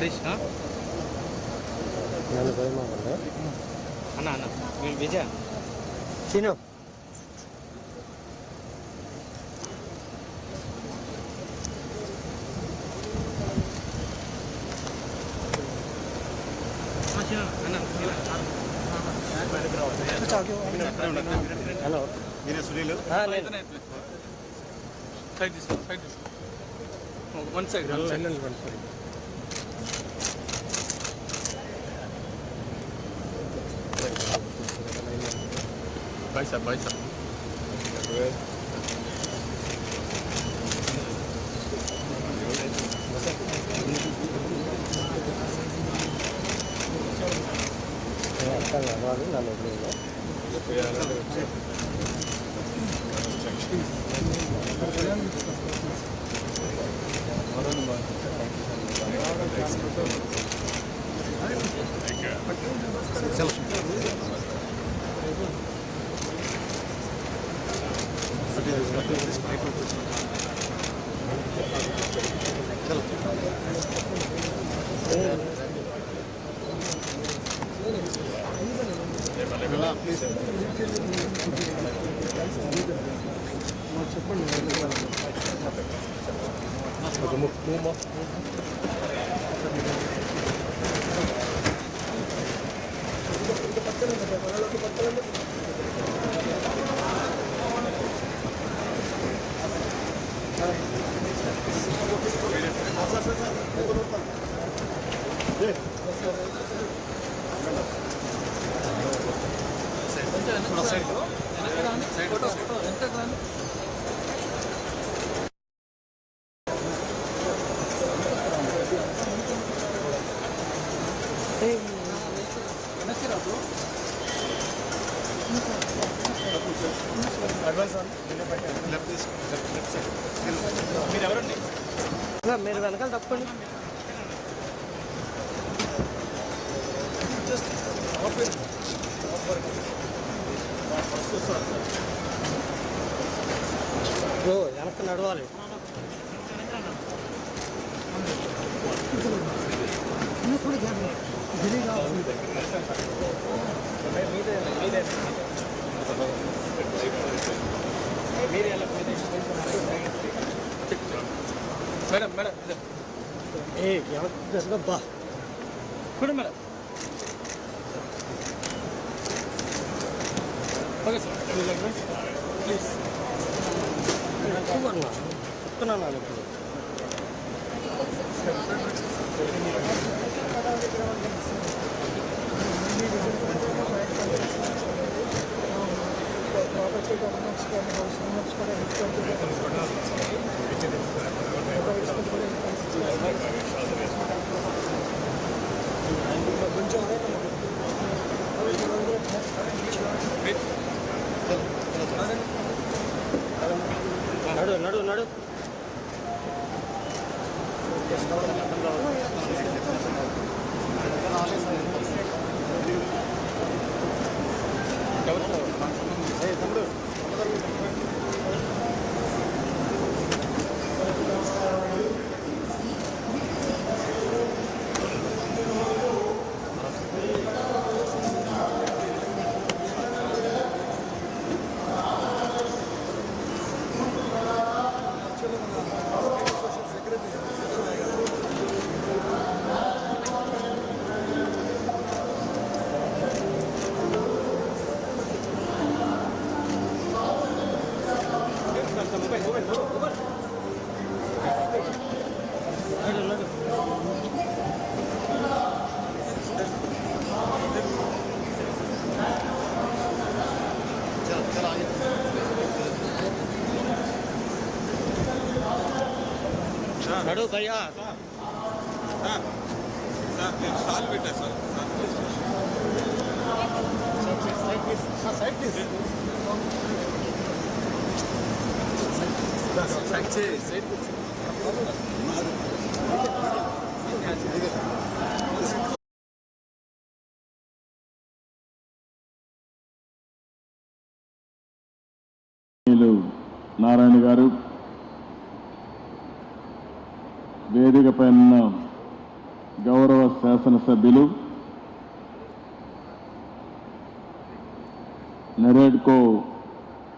హరీష్ అన్న అన్న విజయ చిన్న. హలో. మీరే సునీల్? సైడ్ తీసుకో సైడ్ తీసుకో. One side one side Baisa, baisa. Okay. ఒక మీరు వెనకాల తప్పండి. లెఫ్ట్ నడవాలి. సైడ్ మీరు ఎవరండి ఇంకా మీరు వెనకాల తప్పండి ఓ వెనక్కి నడవాలి మేడం మేడం ఇదే. ఏ వెనక్కి జరగబ్బా చూడండి మేడం ఓకే సార్ ప్లీజ్ నడువుకయ్యా సార్ నారాయణ గారు వేదికపై ఉన్న గౌరవ శాసనసభ్యులు నెరేడ్కో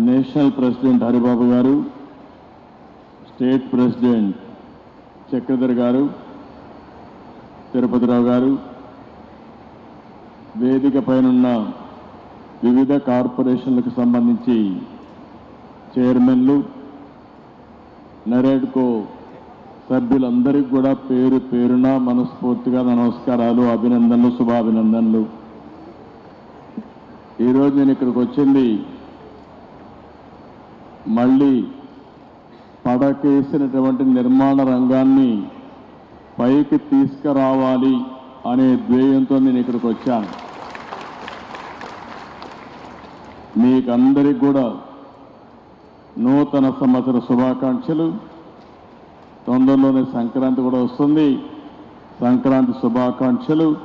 నేషనల్ ప్రెసిడెంట్ హరిబాబు గారు స్టేట్ ప్రెసిడెంట్ చక్రధర్ గారు తిరుపతిరావు గారు వేదిక పైనున్న వివిధ కార్పొరేషన్లకు సంబంధించి చైర్మన్లు నరేడ్కో సభ్యులందరికీ కూడా పేరు పేరున మనస్ఫూర్తిగా నమస్కారాలు అభినందనలు శుభాభినందనలు. ఈరోజు నేను ఇక్కడికి వచ్చింది మళ్ళీ పడకేసినటువంటి నిర్మాణ రంగాన్ని పైకి తీసుకురావాలి అనే ధ్యేయంతో నేను ఇక్కడికి వచ్చాను. మీకందరికి కూడా నూతన సంవత్సర శుభాకాంక్షలు. తొందరలోనే సంక్రాంతి కూడా వస్తుంది. సంక్రాంతి శుభాకాంక్షలు.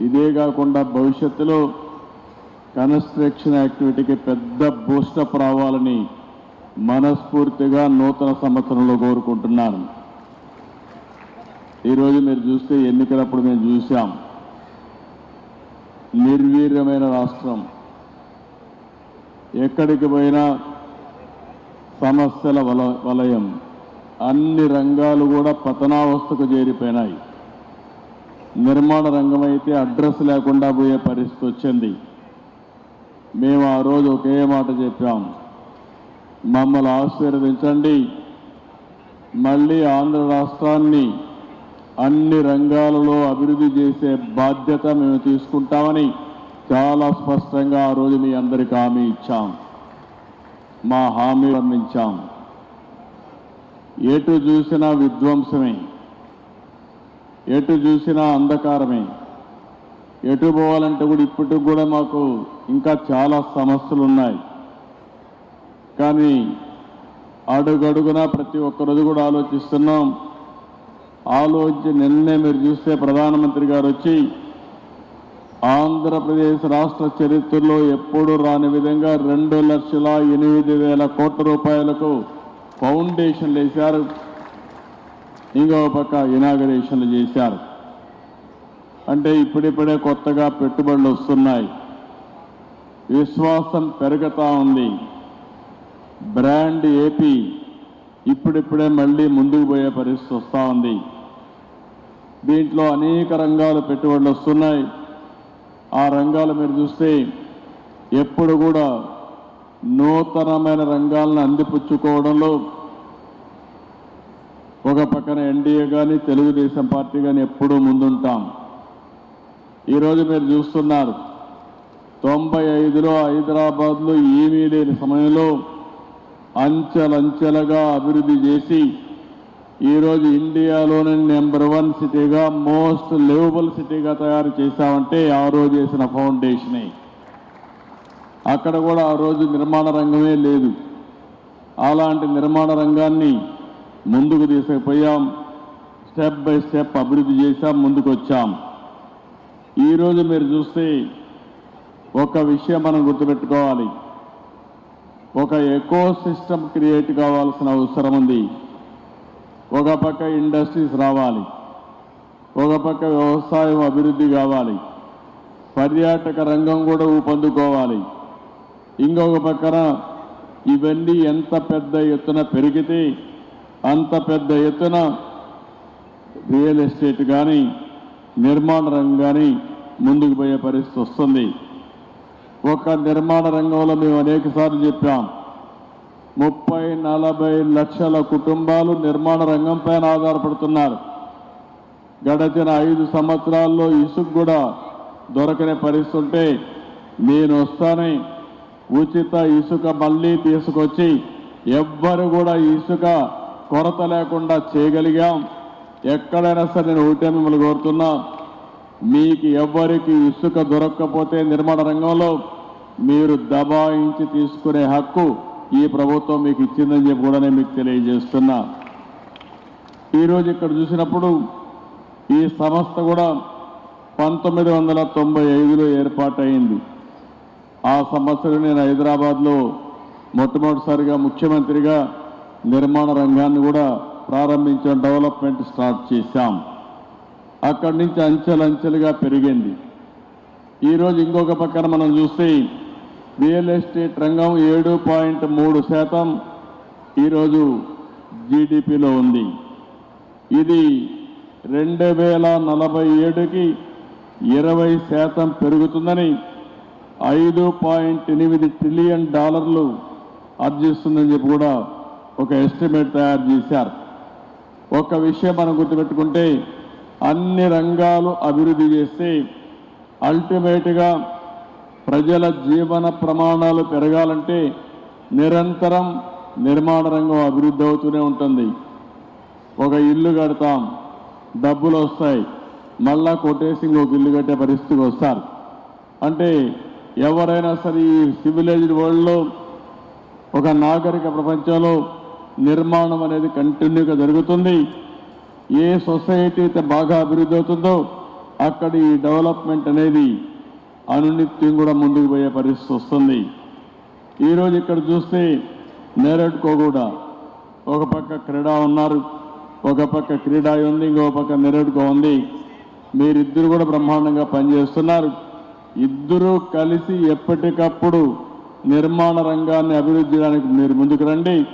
ఇదే కాకుండా భవిష్యత్తులో కన్స్ట్రక్షన్ యాక్టివిటీకి పెద్ద బూస్టప్ రావాలని మనస్ఫూర్తిగా నూతన సంవత్సరంలో కోరుకుంటున్నాను. ఈరోజు మీరు చూస్తే ఎన్నికలప్పుడు మేము చూసాం నిర్వీర్యమైన రాష్ట్రం. ఎక్కడికి పోయినా సమస్యల వల వలయం. అన్ని రంగాలు కూడా పతనావస్థకు చేరిపోయినాయి. నిర్మాణ రంగం అయితే అడ్రస్ లేకుండా పోయే పరిస్థితి వచ్చింది. మేము ఆ రోజు ఒకే మాట చెప్పాం. మమ్మల్ని ఆశీర్వదించండి. మళ్ళీ ఆంధ్ర రాష్ట్రాన్ని అన్ని రంగాలలో అభివృద్ధి చేసే బాధ్యత మేము తీసుకుంటామని చాలా స్పష్టంగా ఆ రోజు మీ అందరికి హామీ ఇచ్చాం. మా హామీ అందించాం. ఎటు చూసినా విధ్వంసమే. ఎటు చూసినా అంధకారమే. ఎటు పోవాలంటే కూడా ఇప్పటికి కూడా మాకు ఇంకా చాలా సమస్యలు ఉన్నాయి కానీ అడుగడుగునా ప్రతి ఒక్క రోజు కూడా ఆలోచిస్తున్నాం. ఆలోచించి నిన్నే మీరు చూస్తే ప్రధానమంత్రి గారు వచ్చి ఆంధ్రప్రదేశ్ రాష్ట్ర చరిత్రలో ఎప్పుడూ రాని విధంగా రెండు లక్షల ఎనిమిది వేల కోట్ల రూపాయలకు ఫౌండేషన్లు వేశారు. ఇంకో పక్క ఇనాగరేషన్లు చేశారు. అంటే ఇప్పుడిప్పుడే కొత్తగా పెట్టుబడులు వస్తున్నాయి. విశ్వాసం పెరుగుతూ ఉంది. బ్రాండ్ ఏపీ ఇప్పుడిప్పుడే మళ్ళీ ముందుకు పోయే పరిస్థితి వస్తూ ఉంది. దీంట్లో అనేక రంగాలు పెట్టుబడులు వస్తున్నాయి. ఆ రంగాలు మీరు చూస్తే ఎప్పుడు కూడా నూతనమైన రంగాలను అందిపుచ్చుకోవడంలో ఒక పక్కన ఎన్డీఏ కానీ తెలుగుదేశం పార్టీ కానీ ఎప్పుడూ ముందుంటాం. ఈరోజు మీరు చూస్తున్నారు తొంభై ఐదులో హైదరాబాద్లో ఏమీ లేని సమయంలో అంచెలంచెలుగా అభివృద్ధి చేసి ఈరోజు ఇండియాలోనే నెంబర్ వన్ సిటీగా మోస్ట్ లివబుల్ సిటీగా తయారు చేశామంటే ఆ రోజు చేసిన ఫౌండేషనే. అక్కడ కూడా ఆ రోజు నిర్మాణ రంగమే లేదు. అలాంటి నిర్మాణ రంగాన్ని ముందుకు తీసుకుపోయాం. స్టెప్ బై స్టెప్ అభివృద్ధి చేశాం ముందుకొచ్చాం. ఈరోజు మీరు చూస్తే ఒక విషయం మనం గుర్తుపెట్టుకోవాలి. ఒక ఎకో సిస్టమ్ క్రియేట్ కావాల్సిన అవసరం ఉంది. ఒక పక్క ఇండస్ట్రీస్ రావాలి. ఒక పక్క వ్యవసాయం అభివృద్ధి కావాలి. పర్యాటక రంగం కూడా ఊపందుకోవాలి. ఇంకొక పక్కన ఇవన్నీ ఎంత పెద్ద ఎత్తున పెరిగితే అంత పెద్ద ఎత్తున రియల్ ఎస్టేట్ కానీ నిర్మాణ రంగం కానీ ముందుకు పోయే పరిస్థితి వస్తుంది. ఒక నిర్మాణ రంగంలో మేము అనేక సార్లు చెప్పాం ముప్పై నలభై లక్షల కుటుంబాలు నిర్మాణ రంగం పైన ఆధారపడుతున్నారు. గడచిన ఐదు సంవత్సరాల్లో ఇసుక కూడా దొరకని పరిస్థితి ఉంటే నేను వస్తానే ఉచిత ఇసుక మళ్ళీ తీసుకొచ్చి ఎవ్వరు కూడా ఇసుక కొరత లేకుండా చేయగలిగాం. ఎక్కడైనా సరే నేను ఒకటే మిమ్మల్ని కోరుతున్నా మీకు ఎవ్వరికి ఇసుక దొరక్కపోతే నిర్మాణ రంగంలో మీరు దబాయించి తీసుకునే హక్కు ఈ ప్రభుత్వం మీకు ఇచ్చిందని చెప్పి కూడా నేను మీకు తెలియజేస్తున్నా. ఈరోజు ఇక్కడ చూసినప్పుడు ఈ సంస్థ కూడా పంతొమ్మిది వందల తొంభై ఐదులో ఏర్పాటైంది. ఆ సంవత్సరం నేను హైదరాబాద్లో మొట్టమొదటిసారిగా ముఖ్యమంత్రిగా నిర్మాణ రంగాన్ని కూడా ప్రారంభించిన డెవలప్మెంట్ స్టార్ట్ చేశాం. అక్కడి నుంచి అంచెలంచెలుగా పెరిగింది. ఈరోజు ఇంకొక పక్కన మనం చూస్తే రియల్ ఎస్టేట్ రంగం ఏడు పాయింట్ మూడు శాతం ఈరోజు జీడిపిలో ఉంది. ఇది రెండు వేల నలభై ఏడుకి ఇరవై శాతం పెరుగుతుందని ఐదు పాయింట్ ఎనిమిది ట్రిలియన్ డాలర్లు ఆర్జిస్తుందని చెప్పి కూడా ఒక ఎస్టిమేట్ తయారు చేశారు. ఒక విషయం మనం గుర్తుపెట్టుకుంటే అన్ని రంగాలు అభివృద్ధి చేస్తే అల్టిమేట్గా ప్రజల జీవన ప్రమాణాలు పెరగాలంటే నిరంతరం నిర్మాణ రంగం అభివృద్ధి అవుతూనే ఉంటుంది. ఒక ఇల్లు కడతాం డబ్బులు వస్తాయి. మళ్ళా కొట్టేసి ఇంకొక ఇల్లు కట్టే పరిస్థితికి వస్తారు. అంటే ఎవరైనా సరే ఈ సివిలైజ్డ్ వరల్డ్లో ఒక నాగరిక ప్రపంచంలో నిర్మాణం అనేది కంటిన్యూగా జరుగుతుంది. ఏ సొసైటీ అయితే బాగా అభివృద్ధి అవుతుందో అక్కడ ఈ డెవలప్మెంట్ అనేది అనునిత్యం కూడా ముందుకు పోయే పరిస్థితి వస్తుంది. ఈరోజు ఇక్కడ చూస్తే నేరడుకో కూడా ఒక పక్క క్రీడా ఉన్నారు ఒక పక్క క్రీడా ఉంది ఇంకో పక్క నెరడుకో ఉంది. మీరిద్దరు కూడా బ్రహ్మాండంగా పనిచేస్తున్నారు. ఇద్దరూ కలిసి ఎప్పటికప్పుడు నిర్మాణ రంగాన్ని అభివృద్ధి చేయడానికి మీరు ముందుకు రండి.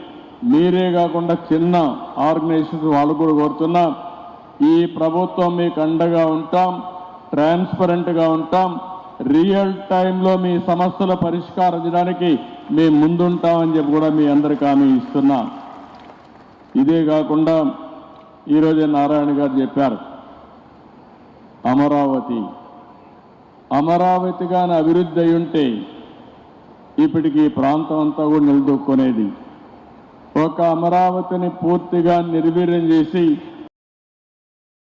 మీరే కాకుండా చిన్న ఆర్గనైజేషన్స్ వాళ్ళు కూడా కోరుతున్నా. ఈ ప్రభుత్వం మీకు అండగా ఉంటాం ట్రాన్స్పరెంట్గా ఉంటాం. రియల్ టైంలో మీ సమస్యల పరిష్కారం చేయడానికి మేము ముందుంటామని చెప్పి కూడా మీ అందరికీ హామీ ఇస్తున్నా. ఇదే కాకుండా ఈరోజే నారాయణ గారు చెప్పారు అమరావతి అమరావతిగాన అభివృద్ధి అయి ఉంటే ఇప్పటికి ఈ ప్రాంతం అంతా కూడా నిలదొక్కునేది. ఒక అమరావతిని పూర్తిగా నిర్వీర్యం చేసి